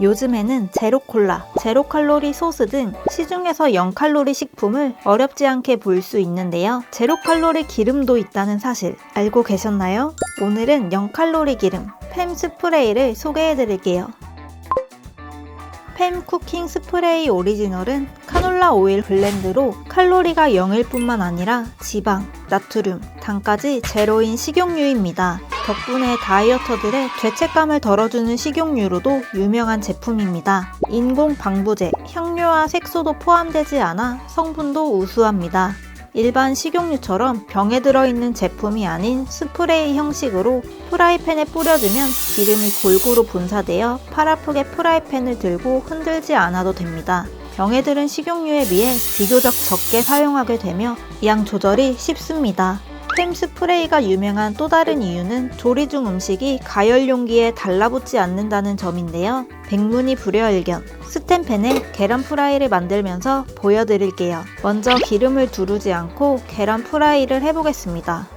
요즘에는 제로 콜라, 제로 칼로리 소스 등 시중에서 0칼로리 식품을 어렵지 않게 볼 수 있는데요. 제로 칼로리 기름도 있다는 사실 알고 계셨나요? 오늘은 0칼로리 기름, 팸 스프레이를 소개해 드릴게요. 팸 쿠킹 스프레이 오리지널은 카놀라 오일 블렌드로 칼로리가 0일 뿐만 아니라 지방, 나트륨, 당까지 제로인 식용유입니다. 덕분에 다이어터들의 죄책감을 덜어주는 식용유로도 유명한 제품입니다. 인공 방부제, 향료와 색소도 포함되지 않아 성분도 우수합니다. 일반 식용유처럼 병에 들어있는 제품이 아닌 스프레이 형식으로 프라이팬에 뿌려주면 기름이 골고루 분사되어 팔 아프게 프라이팬을 들고 흔들지 않아도 됩니다. 병에 들은 식용유에 비해 비교적 적게 사용하게 되며 양 조절이 쉽습니다. 팸 스프레이가 유명한 또 다른 이유는 조리 중 음식이 가열 용기에 달라붙지 않는다는 점인데요. 백문이 불여일견. 스텐팬에 계란 프라이를 만들면서 보여드릴게요. 먼저 기름을 두르지 않고 계란 프라이를 해보겠습니다.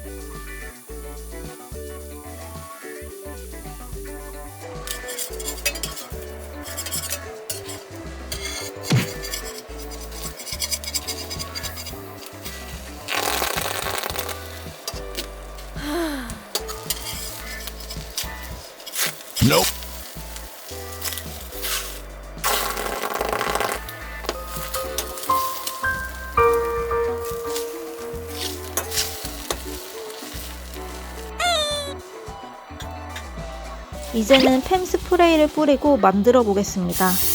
Nope. 이제는 팸 스프레이를 뿌리고 만들어 보겠습니다.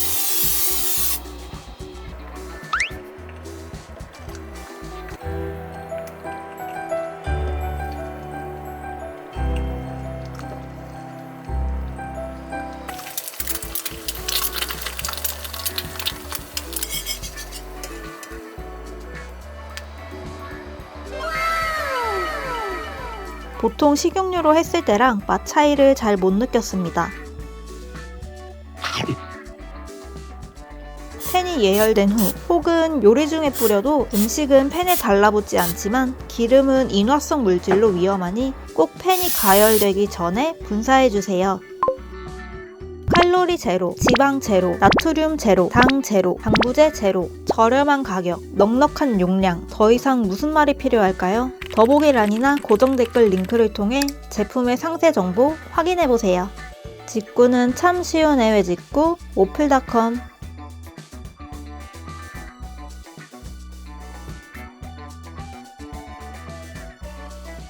보통 식용유로 했을 때랑 맛 차이를 잘 못 느꼈습니다. 팬이 예열된 후 혹은 요리 중에 뿌려도 음식은 팬에 달라붙지 않지만 기름은 인화성 물질로 위험하니 꼭 팬이 가열되기 전에 분사해주세요. 칼로리 제로, 지방 제로, 나트륨 제로, 당 제로, 방부제 제로, 저렴한 가격, 넉넉한 용량, 더 이상 무슨 말이 필요할까요? 더보기란이나 고정 댓글 링크를 통해 제품의 상세 정보 확인해보세요. 직구는 참 쉬운 해외 직구, 오플닷컴